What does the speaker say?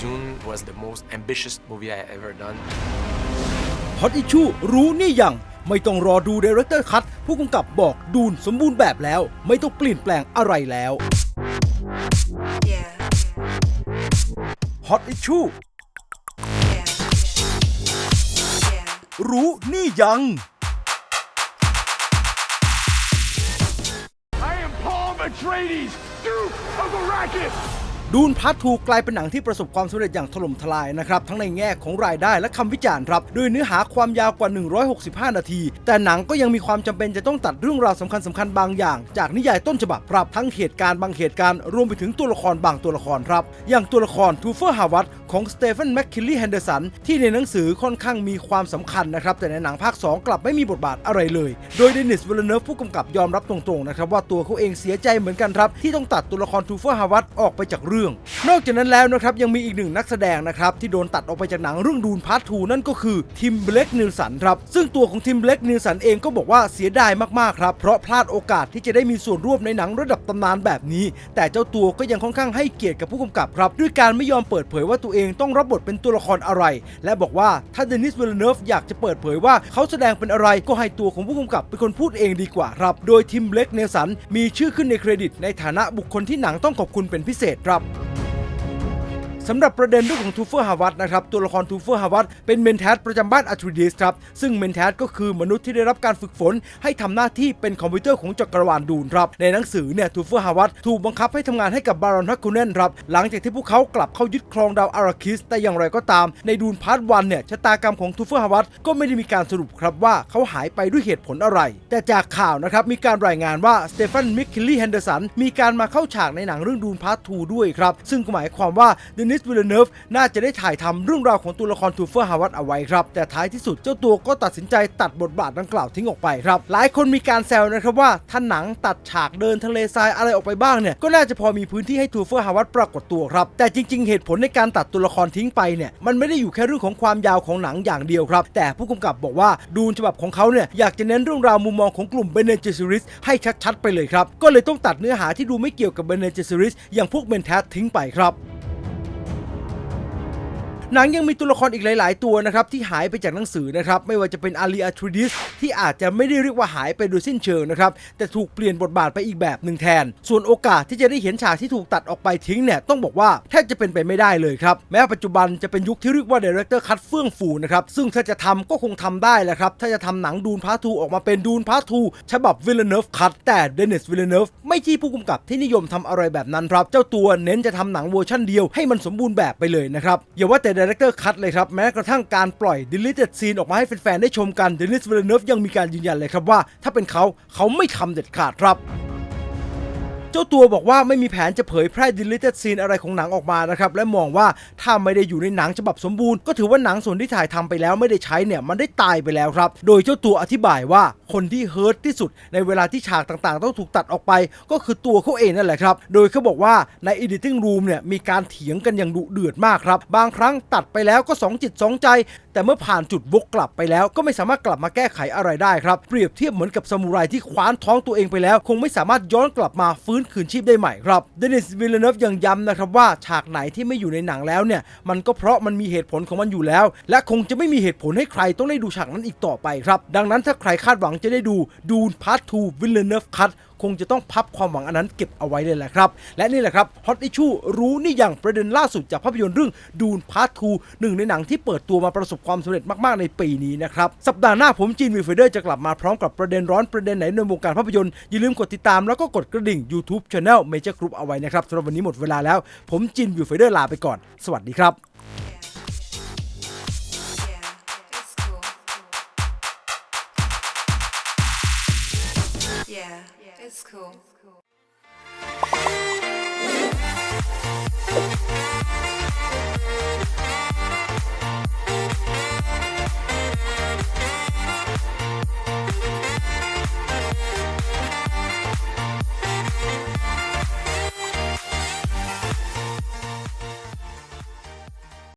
Dune was the most ambitious movie I ever done. ฮอตอิชูรู้นี่ยัง ไม่ต้องรอดู Director Cut ผู้กำกับบอกดูนสมบูรณ์แบบแล้ว ไม่ต้องเปลี่ยนแปลงอะไรแล้ว Yeah, ฮอตอิชู yeah, yeah. รู้นี่ยัง I am Paul Atreides, Duke of Arrakis! ดูนพัทถูกลายเป็นหนังที่ประสบความสำเร็จอย่างถล่มทลายนะครับ ทั้งในแง่ของรายได้และคำวิจารณ์ครับโดยเนื้อหาความยาวกว่า 165 นาที แต่หนังก็ยังมีความจำเป็นจะต้องตัดเรื่องราวสำคัญสคัญๆบางอย่าง จากนิยายต้นฉบับครับทั้งเหตุการณ์บางเหตุการณ์รวมไปถึงตัวละครบางตัวละครครับ อย่างตัวละครทูเฟอร์ฮาวัต ของสเตเฟนแมคคิลลี่แฮนเดอร์สันที่ในหนังสือค่อนข้างมีความสำคัญนะครับ แต่ในหนังภาค 2 กลับไม่มีบทบาทอะไรเลย โดยเดนิสเวลเนฟผู้กำกับยอมรับตรงๆนะครับว่าตัวเขาเองเสียใจเหมือนกันครับที่ต้องตัดตัวละครทูเฟอร์ฮาวัตออกไปจากเรื่อง นอกจากนั้นแล้วนะครับยังมีอีกหนึ่งนักแสดงนะครับที่โดนตัดออกไปจากหนังเรื่องดูนพาร์ททูนั่นก็คือทิมเบล็กนิลสันครับซึ่งตัวของทิมเบล็กนิลสันเองก็บอกว่าเสียดายมากๆครับเพราะพลาดโอกาสที่จะได้มีส่วนร่วมในหนังระดับตำนานแบบนี้ แต่เจ้าตัวก็ยังค่อนข้างให้เกียรติกับผู้กำกับครับด้วยการไม่ยอมเปิดเผยว่าตัวเองต้องรับบทเป็นตัวละครอะไร และบอกว่าถ้าเดนิสเวลเนฟอยากจะเปิดเผยว่าเขาแสดงเป็นอะไรก็ให้ตัวของผู้กำกับเป็นคนพูดเองดีกว่าครับ โดยทิมเบล็กเนลสันมีชื่อขึ้นในเครดิต ในฐานะบุคคลที่หนังต้องขอบคุณเป็นพิเศษครับ สำหรับประเด็นเรื่องของทูเฟอร์ฮาวัตนะครับตัวละครทูเฟอร์ฮาวัตเป็นเมนแทสประจำบ้านอัทริดิสครับซึ่งเมนแทสก็คือมนุษย์ที่ได้รับการฝึกฝน ให้ทำหน้าที่เป็นคอมพิวเตอร์ของจักรวาลดูนครับในหนังสือเนี่ยทูเฟอร์ฮาวัตถูกบังคับให้ทำงานให้กับบารอนฮักคูเนนครับหลังจากที่พวกเขากลับเข้ายึดครองดาวอาราคิสแต่อย่างไรก็ตาม ในดูนพาร์ทวันเนี่ยชะตากรรมของทูเฟอร์ฮาวัตก็ไม่ได้มีการสรุปครับว่าเขาหายไปด้วยเหตุผลอะไร แต่จากข่าวนะครับมีการรายงานว่าสเตฟานมิคคิลลี่แฮนเดอร์สันมีการมาเข้าฉากในหนังเรื่องดูนพาร์ท2ด้วยครับซึ่งก็หมายความว่าเดนิสวิลเนฟน่าจะได้ถ่ายทำเรื่องราวของตัวละครทูเฟอร์ฮาวัตเอาไว้ครับ แต่ท้ายที่สุดเจ้าตัวก็ตัดสินใจตัดบทบาทดังกล่าวทิ้งออกไปครับ หลายคนมีการแซวนะครับว่าถ้าหนังตัดฉากเดินทะเลทรายอะไรออกไปบ้างเนี่ยก็น่าจะพอมีพื้นที่ให้ทูเฟอร์ฮาวัตปรากฏตัวครับ แต่จริง ๆ เหตุผลในการตัดตัวละครทิ้งไปเนี่ยมันไม่ได้อยู่แค่เรื่องของความยาวของหนังอย่างเดียวครับ แต่ผู้กำกับบอกว่าดูนฉบับของเขาเนี่ยอยากจะเน้นเรื่องราวมุมมองของกลุ่มเบเนเจซิริสให้ชัดๆ ไปเลยครับก็เลยต้องตัดเนื้อหาที่ดูไม่เกี่ยวกับเบเนเจซิริสอย่างพวกเมนแทสทิ้งไปครับ หนังยังมีตัวละครอีกหลาย ๆ ตัวนะครับที่หายไปจากหนังสือนะครับไม่ว่าจะเป็นอารีอาทริดิสที่อาจจะไม่ได้เรียกว่าหายไปโดยสิ้นเชิงนะครับแต่ถูกเปลี่ยนบทบาทไปอีกแบบหนึ่งแทน ส่วนโอกาสที่จะได้เห็นฉากที่ถูกตัดออกไปทิ้งเนี่ยต้องบอกว่าแทบจะเป็นไปไม่ได้เลยครับแม้ปัจจุบันจะเป็นยุคที่เรียกว่าดีเรคเตอร์คัดเฟื่องฟูนะครับซึ่งถ้าจะทำก็คงทำได้แหละครับถ้าจะทำหนังดูนพาร์ทูออกมาเป็นดูนพาร์ทูฉบับวิลเลเนฟคัตแต่เดนิสวิลเลเนฟไม่ใช่ผู้กำกับที่นิยมทำอะไรแบบนั้นครับเจ้าตัวเน้นจะทำหนังเวอร์ชันเดียวให้มันสมบูรณ์แบบไปเลยนะครับอย่าว่าแต่ดีเรคเตอร์คัตเลยครับ แม้กระทั่งการปล่อย deleted scene ออกมาให้แฟนๆได้ชมกันเดนิสเวลเนฟยังมีการยืนยันเลยครับว่า ถ้าเป็นเขาเขาไม่ทำเด็ดขาดครับ เจ้าตัวบอกว่าไม่มีแผนจะเผยแพร่ deleted scene อะไรของหนังออกมานะครับ และมองว่าถ้าไม่ได้อยู่ในหนังฉบับสมบูรณ์ ก็ถือว่าหนังส่วนที่ถ่ายทำไปแล้วไม่ได้ใช้เนี่ย มันได้ตายไปแล้วครับ โดยเจ้าตัวอธิบายว่าคนที่เฮิร์ตที่สุดในเวลาที่ฉากต่างๆ ต้องถูกตัดออกไป ก็คือตัวเขาเองนั่นแหละครับ โดยเขาบอกว่าใน editing room เนี่ยมีการเถียงกันอย่างดุเดือดมากครับ บางครั้งตัดไปแล้วก็สองจิตสองใจ แต่เมื่อผ่านจุดวกกลับไปแล้ว ก็ไม่สามารถกลับมาแก้ไขอะไรได้ครับ เปรียบเทียบเหมือนกับซามูไรที่คว้านท้องตัวเองไปแล้ว คงไม่สามารถย้อนกลับมาฟื้นคืนชีพได้ใหม่ครับเดนิสวิลเลเนฟยังย้ำนะครับว่าฉากไหนที่ไม่อยู่ในหนังแล้วเนี่ย มันก็เพราะมันมีเหตุผลของมันอยู่แล้ว และคงจะไม่มีเหตุผลให้ใครต้องได้ดูฉากนั้นอีกต่อไปครับ ดังนั้นถ้าใครคาดหวังจะได้ดูดูนพาร์ท 2 วิลเลเนฟคัตคงจะต้องพับความหวังอันนั้นเก็บเอาไว้เลยแหละครับ และนี่แหละครับฮอตอิชูรู้นี่อย่างประเด็นล่าสุดจากภาพยนตร์เรื่องดูนพาร์ททูหนึ่งในหนังที่เปิดตัวมาประสบความสำเร็จมากๆในปีนี้นะครับสัปดาห์หน้าผมจีนวีเฟเดอร์จะกลับมาพร้อมกับประเด็นร้อนประเด็นไหนในวงการภาพยนตร์อย่าลืมกดติดตามแล้วก็กดกระดิ่ง YouTube Channel Major Group เอาไว้นะครับสำหรับวันนี้หมดเวลาแล้ว ผมจินวิวเฟเดอร์ลาไปก่อน สวัสดีครับ Yeah, it's cool. Yeah, it's cool.